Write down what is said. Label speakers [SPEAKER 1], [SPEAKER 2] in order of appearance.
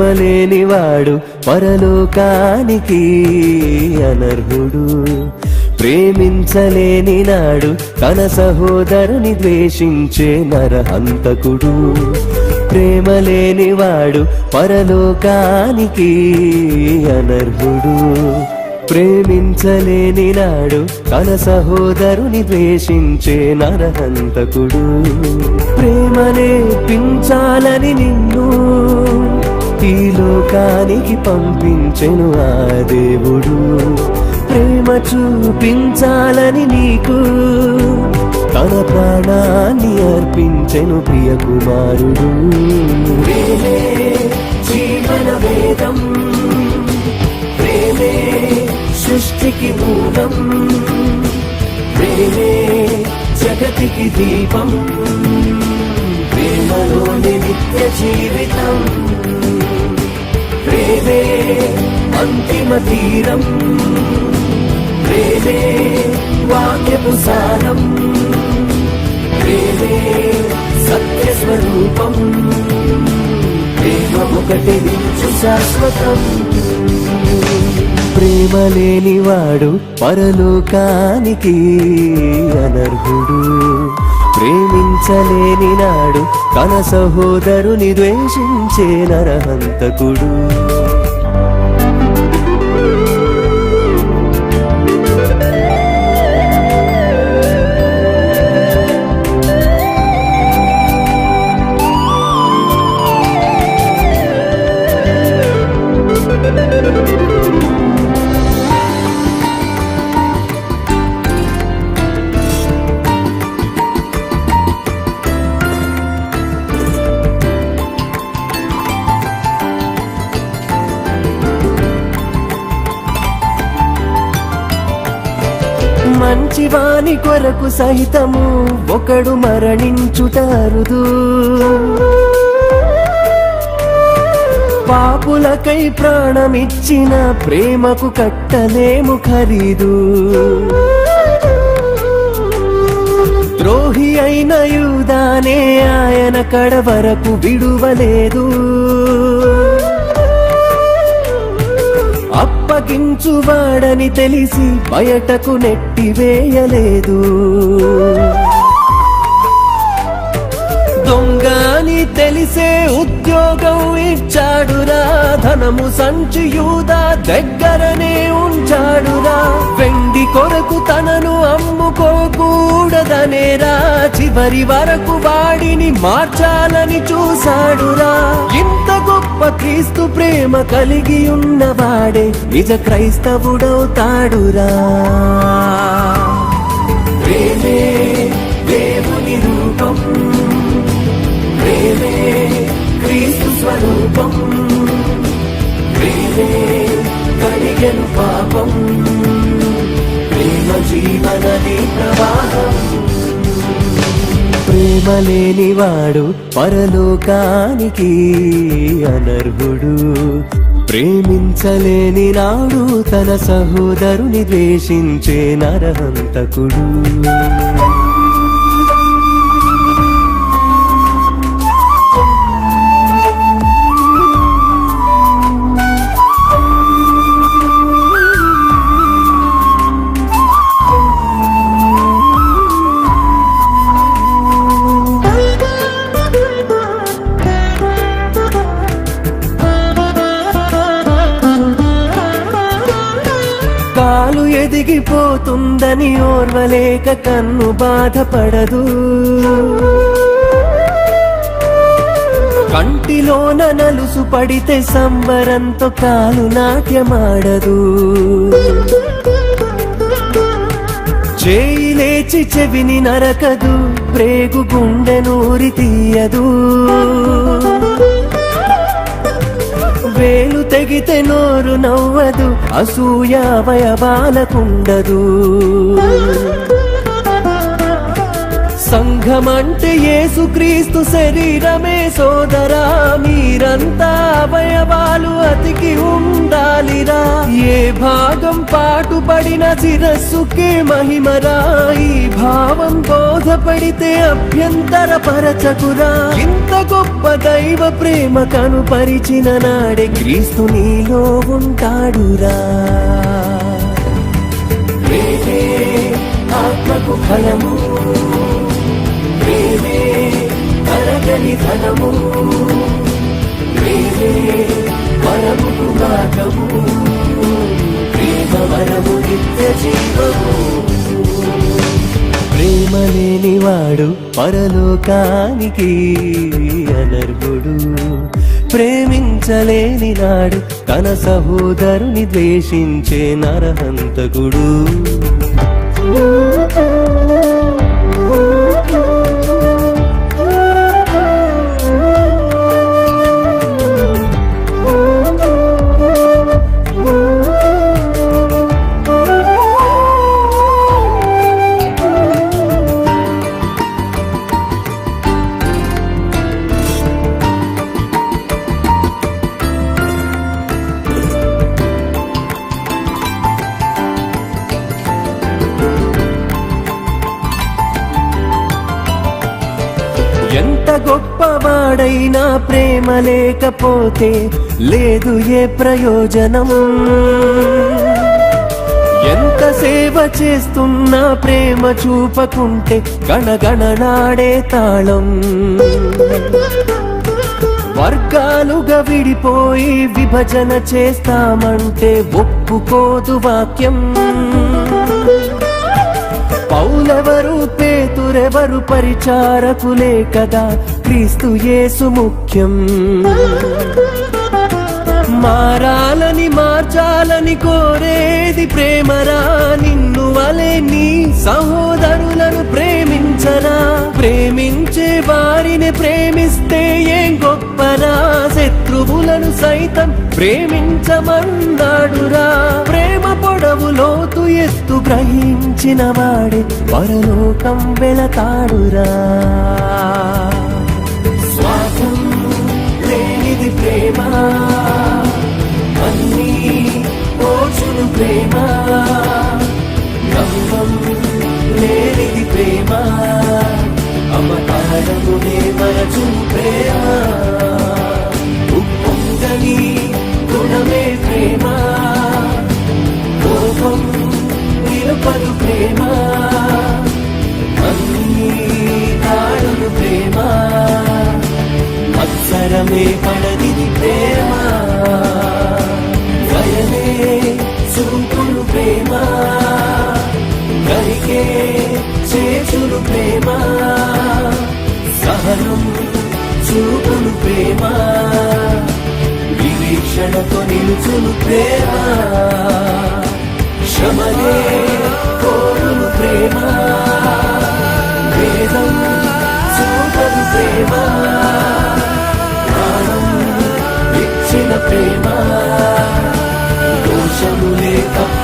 [SPEAKER 1] లేనివాడు పరలోకానికి అనర్హుడు. ప్రేమించలేని నాడు తన సహోదరుని ద్వేషించే నరహంతకుడు. ప్రేమ లేనివాడు పరలోకానికి అనర్హుడు. ప్రేమించలేని నాడు తన సహోదరుని ద్వేషించే నరహంతకుడు. ప్రేమ పించాలని నిన్ను ఈ లోకానికి పంపించెను ఆ దేవుడు. ప్రేమ చూపించాలని నీకు తన ప్రాణాన్ని అర్పించెను ప్రియ కుమారుడు. జీవన వేదం. ప్రేమే సృష్టికి మూలం. ప్రేమే జగతికి దీపం. ప్రేమలోని నిత్య జీవితం. ప్రేమే అంతిమ తీరం. ప్రేమే వాక్యపు సారం. ప్రేమే సత్య స్వరూపం. ప్రేమ ఒకటి నిత్య శాశ్వతం. ప్రేమ లేనివాడు పరలోకానికి అనర్హుడు. ప్రేమించలేని నాడు తన సహోదరుని ద్వేషించే నరహంతకుడు. మంచివాని కొరకు సహితము ఒకడు మరణించుటారుదు పాపులకై ప్రాణమిచ్చిన ప్రేమకు కట్టలేము ఖరీదు. ద్రోహి అయిన యూదానే ఆయన కడ వరకు విడువలేదు. అప్పగించువాడని తెలిసి బయటకు నెట్టివేయలేదు. దొంగని తెలిసే ఉద్యోగం ఇచ్చాడురా. ధనము సంచి యూదా దగ్గరనే ఉంచాడురా. వెండి కొరకు తనను అమ్ముకోకూడదనేరా. చివరి వరకు వాడిని మార్చాలని చూశాడురా. ఇంత గొప్ప క్రీస్తు ప్రేమ కలిగి ఉన్నవాడే నిజ క్రైస్తవుడవుతాడురా. ప్రేమే కడిగను పాపం ప్రేమ జీవనది ప్రవాహం. ప్రేమ లేనివాడు పరలోకానికి అనర్హుడు. ప్రేమించలేని నాడు తన సహోదరుని ద్వేషించే నరహంతకుడు. తిరిగిపోతుందని ఓర్వలేక కన్ను బాధపడదు. కంటిలోన నలుసు పడితే సంబరంతో కాలు నాట్యమాడదు. చేయి లేచి చెవిని నరకదు ప్రేగు గుండె నూరి తీయదు. వేలు తెగితే నోరు నవ్వదు అసూయ భయబాలకుండదు సంఘమంటే యేసుక్రీస్తు శరీరమే సోదరా మీరంతా అవయవాలు అతికి ఉండాలి. భాగం పాటుపడిన శిరస్సుకే మహిమరాయి. భావం బోధపడితే అభ్యంతర పరచకురా ఇంత గొప్ప దైవ ప్రేమ కనుపరిచిన నాడే క్రీస్తు నీలో ఉంటాడురా. ఆత్మకు జీవము ప్రేమ లేనివాడు పరలోకానికి అనర్హుడు. ప్రేమించలేని నాడు తన సహోదరుని ద్వేషించే నరహంతకుడు. గొప్పవాడైనా ప్రేమ లేకపోతే లేదు ఏ ప్రయోజనం? ఎంత సేవ చేస్తున్నా ప్రేమ చూపకుంటే గణగణనాడే తాళం. వర్గాలుగా విడిపోయి విభజన చేస్తామంటే ఒప్పుకోదు వాక్యం. పౌలెవరు పేతురెవరు పరిచారకులే కదా? క్రీస్తు యేసు ముఖ్యం. మారాలని మార్చాలని కోరేది ప్రేమరా? నిన్ను వలె నీ సహోదరులను ప్రేమించరా ప్రేమించే వారిని ప్రేమిస్తే ఏం గొప్పరా? శత్రువులను సైతం ప్రేమించమన్నాడురా ప్రేమ పొడవు లోతు ఎత్తు గ్రహించిన వాడే పరలోకం వెళతాడురా. స్వార్థం లేనిది ప్రేమ అన్నీ ఓచును ప్రేమ. ప్రేమ. కోపం నిలుపదు ప్రేమ. అన్నీ ప్రేమ. అక్షరమే పడదిది ప్రేమ. దయనే చూపును ప్రేమ. ప్రేమతో నిలుచును ప్రేమ. క్షమనే కోరును ప్రేమ. వేదం చూపను ప్రేమ. ప్రాణం ఇచ్చిన ప్రేమ. దోషము లేక